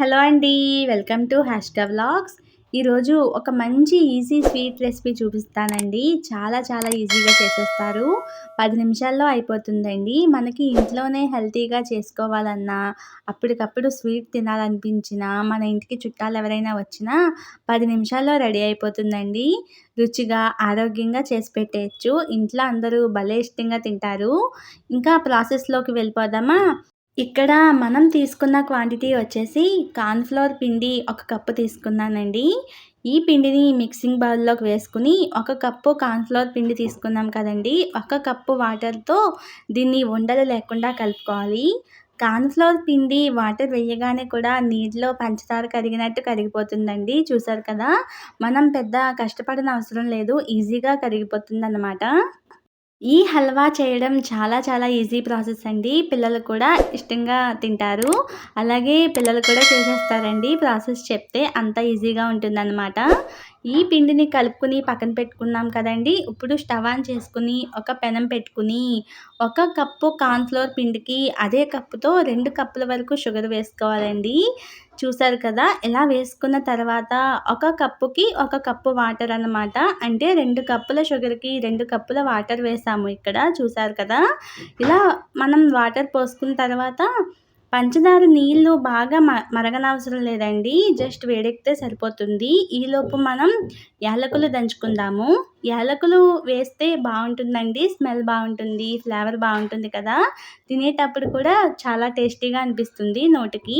Hello అండి welcome to హ్యాష్టా vlogs. ఈరోజు ఒక మంచి ఈజీ స్వీట్ రెసిపీ చూపిస్తానండి. చాలా చాలా ఈజీగా చేసేస్తారు. పది నిమిషాల్లో అయిపోతుందండి. మనకి ఇంట్లోనే హెల్తీగా చేసుకోవాలన్నా అప్పటికప్పుడు స్వీట్ తినాలనిపించినా మన ఇంటికి చుట్టాలు ఎవరైనా వచ్చినా పది నిమిషాల్లో రెడీ అయిపోతుందండి. రుచిగా ఆరోగ్యంగా చేసి పెట్టేయచ్చు. ఇంట్లో అందరూ భలే ఇష్టంగా తింటారు. ఇంకా ప్రాసెస్లోకి వెళ్ళిపోదామా? ఇక్కడ మనం తీసుకున్న క్వాంటిటీ వచ్చేసి కార్న్‌ఫ్లోర్ పిండి ఒక కప్పు తీసుకున్నానండి. ఈ పిండిని మిక్సింగ్ బౌల్‌లోకి వేసుకుని ఒక కప్పు కార్న్‌ఫ్లోర్ పిండి తీసుకున్నాం కదండీ! ఒక కప్పు వాటర్‌తో దీన్ని ఉండలు లేకుండా కలుపుకోవాలి. కార్న్‌ఫ్లోర్ పిండి వాటర్ వేయగానే కూడా నీటిలో పంచదార కరిగినట్టు కరిగిపోతుందండి. చూసారు కదా! మనం పెద్ద కష్టపడనవసరం లేదు. ఈజీగా కరిగిపోతుందన్నమాట. ఈ హల్వా చేయడం చాలా చాలా ఈజీ ప్రాసెస్ అండి. పిల్లలు కూడా ఇష్టంగా తింటారు. అలాగే పిల్లలు కూడా చేసేస్తారండి ప్రాసెస్ చెప్తే అంత ఈజీగా ఉంటుందన్నమాట. ఈ పిండిని కలుపుకుని పక్కన పెట్టుకున్నాం కదండి. ఇప్పుడు స్టవ్ ఆన్ చేసుకుని ఒక పెనం పెట్టుకుని ఒక కప్పు కార్న్ఫ్లోర్ పిండికి అదే కప్పుతో రెండు కప్పుల వరకు షుగర్ వేసుకోవాలండి. చూసారు కదా ఇలా వేసుకున్న తర్వాత ఒక కప్పుకి ఒక కప్పు వాటర్ అన్నమాట. అంటే రెండు కప్పుల షుగర్కి రెండు కప్పుల వాటర్ వేసాము ఇక్కడ చూసారు కదా. ఇలా మనం వాటర్ పోసుకున్న తర్వాత పంచదార నీళ్ళు బాగా మ మరగనవసరం లేదండి. జస్ట్ వేడెక్కితే సరిపోతుంది. ఈలోపు మనం యాలకులు దంచుకుందాము. యాలకులు వేస్తే బాగుంటుందండి. స్మెల్ బాగుంటుంది. ఫ్లేవర్ బాగుంటుంది కదా. తినేటప్పుడు కూడా చాలా టేస్టీగా అనిపిస్తుంది నోటికి.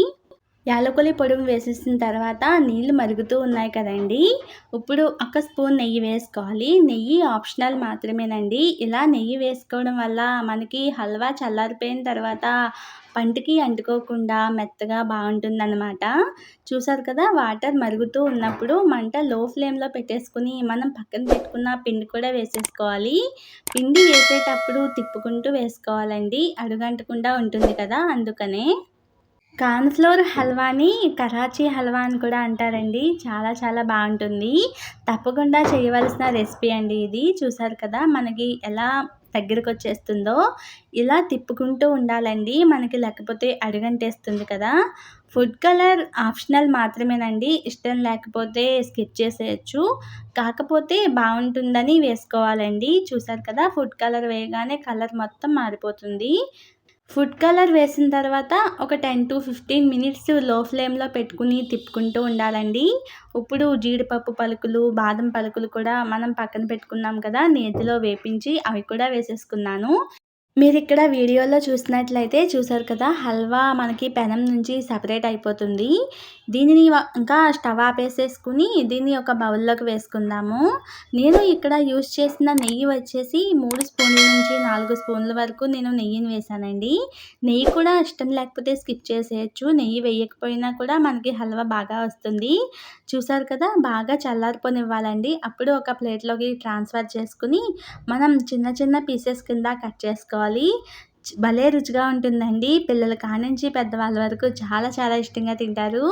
యాలకులు పొడుము వేసేసిన తర్వాత నీళ్ళు మరుగుతూ ఉన్నాయి కదండి. ఇప్పుడు ఒక స్పూన్ నెయ్యి వేసుకోవాలి. నెయ్యి ఆప్షనల్ మాత్రమేనండి. ఇలా నెయ్యి వేసుకోవడం వల్ల మనకి హల్వా చల్లారిపోయిన తర్వాత పంటికి అంటుకోకుండా మెత్తగా బాగుంటుందన్నమాట. చూసారు కదా వాటర్ మరుగుతూ ఉన్నప్పుడు మంట లో ఫ్లేమ్లో పెట్టేసుకుని మనం పక్కన పెట్టుకున్న పిండి కూడా వేసేసుకోవాలి. పిండి వేసేటప్పుడు తిప్పుకుంటూ వేసుకోవాలండి. అడుగంటకుండా ఉంటుంది కదా అందుకనే. కార్న్‌ఫ్లోర్ హల్వాని కరాచీ హల్వా అని కూడా అంటారండి. చాలా చాలా బాగుంటుంది. తప్పకుండా చేయవలసిన రెసిపీ అండి ఇది. చూసారు కదా మనకి ఎలా దగ్గరకు వచ్చేస్తుందో ఇలా తిప్పుకుంటూ ఉండాలండి. మనకి లేకపోతే అడుగంటేస్తుంది కదా. ఫుడ్ కలర్ ఆప్షనల్ మాత్రమేనండి. ఇష్టం లేకపోతే స్కిప్ చేసేయచ్చు. కాకపోతే బాగుంటుందని వేసుకోవాలండి. చూసారు కదా ఫుడ్ కలర్ వేయగానే కలర్ మొత్తం మారిపోతుంది. ఫుడ్ కలర్ వేసిన తర్వాత ఒక టెన్ టు ఫిఫ్టీన్ మినిట్స్లో ఫ్లేమ్లో పెట్టుకుని తిప్పుకుంటూ ఉండాలండి. ఇప్పుడు జీడిపప్పు పలుకులు బాదం పలుకులు కూడా మనం పక్కన పెట్టుకున్నాం కదా నేతిలో వేపించి అవి కూడా వేసేసుకున్నాను. మీరు ఇక్కడ వీడియోలో చూసినట్లయితే చూసారు కదా హల్వా మనకి పెనం నుంచి సపరేట్ అయిపోతుంది. దీనిని ఇంకా స్టవ్ ఆపేసేసుకుని దీన్ని ఒక బౌల్లోకి వేసుకుందాము. నేను ఇక్కడ యూస్ చేసిన నెయ్యి వచ్చేసి మూడు స్పూన్ల నుంచి నాలుగు స్పూన్ల వరకు నేను నెయ్యిని వేసానండి. నెయ్యి కూడా ఇష్టం లేకపోతే స్కిప్ చేసేయచ్చు. నెయ్యి వేయకపోయినా కూడా మనకి హల్వా బాగా వస్తుంది. చూసారు కదా బాగా చల్లారిపోనివ్వాలండి. అప్పుడు ఒక ప్లేట్లోకి ట్రాన్స్ఫర్ చేసుకుని మనం చిన్న చిన్న పీసెస్ కింద కట్ చేసుకోవాలి. చేసుకోవాలి. భలే రుచిగా ఉంటుందండి. పిల్లల కానించి పెద్దవాళ్ళ వరకు చాలా చాలా ఇష్టంగా తింటారు.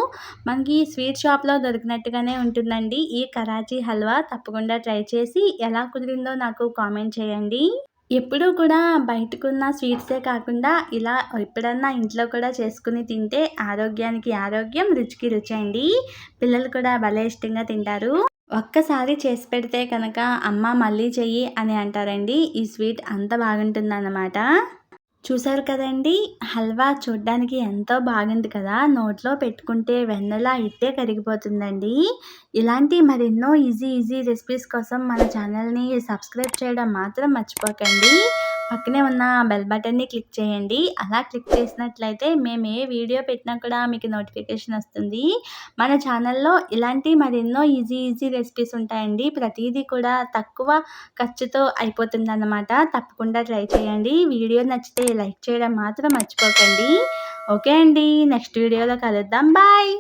మనకి స్వీట్ షాప్లో దొరికినట్టుగానే ఉంటుందండి. ఈ కరాచీ హల్వా తప్పకుండా ట్రై చేసి ఎలా కుదిరిందో నాకు కామెంట్ చేయండి. ఎప్పుడూ కూడా బయటకున్న స్వీట్సే కాకుండా ఇలా ఎప్పుడన్నా ఇంట్లో కూడా చేసుకుని తింటే ఆరోగ్యానికి ఆరోగ్యం రుచికి రుచి అండి పిల్లలు కూడా భలే ఇష్టంగా తింటారు. ఒక్కసారి చేసి పెడితే కనుక అమ్మ మళ్ళీ చెయ్యి అని అంటారండి. ఈ స్వీట్ అంత బాగుంటుందన్నమాట. చూసారు కదండి? హల్వా చూడ్డానికి ఎంతో బాగుంది కదా? నోట్లో పెట్టుకుంటే వెన్నెలా ఇట్టే కరిగిపోతుందండి. ఇలాంటి మరెన్నో ఈజీ ఈజీ రెసిపీస్ కోసం మన ఛానల్ని సబ్స్క్రైబ్ చేయడం మాత్రం మర్చిపోకండి. పక్కనే ఉన్న బెల్ బటన్ని క్లిక్ చేయండి. అలా క్లిక్ చేసినట్లయితే మేము ఏ వీడియో పెట్టినా కూడా మీకు నోటిఫికేషన్ వస్తుంది. మన ఛానల్లో ఇలాంటి మరెన్నో ఈజీ ఈజీ రెసిపీస్ ఉంటాయండి. ప్రతిదీ కూడా తక్కువ ఖర్చుతో అయిపోతుంది అన్నమాట తప్పకుండా ట్రై చేయండి. వీడియో నచ్చితే లైక్ చేయడం మాత్రం మర్చిపోకండి. ఓకే అండి. నెక్స్ట్ వీడియోలో కలుద్దాం. బాయ్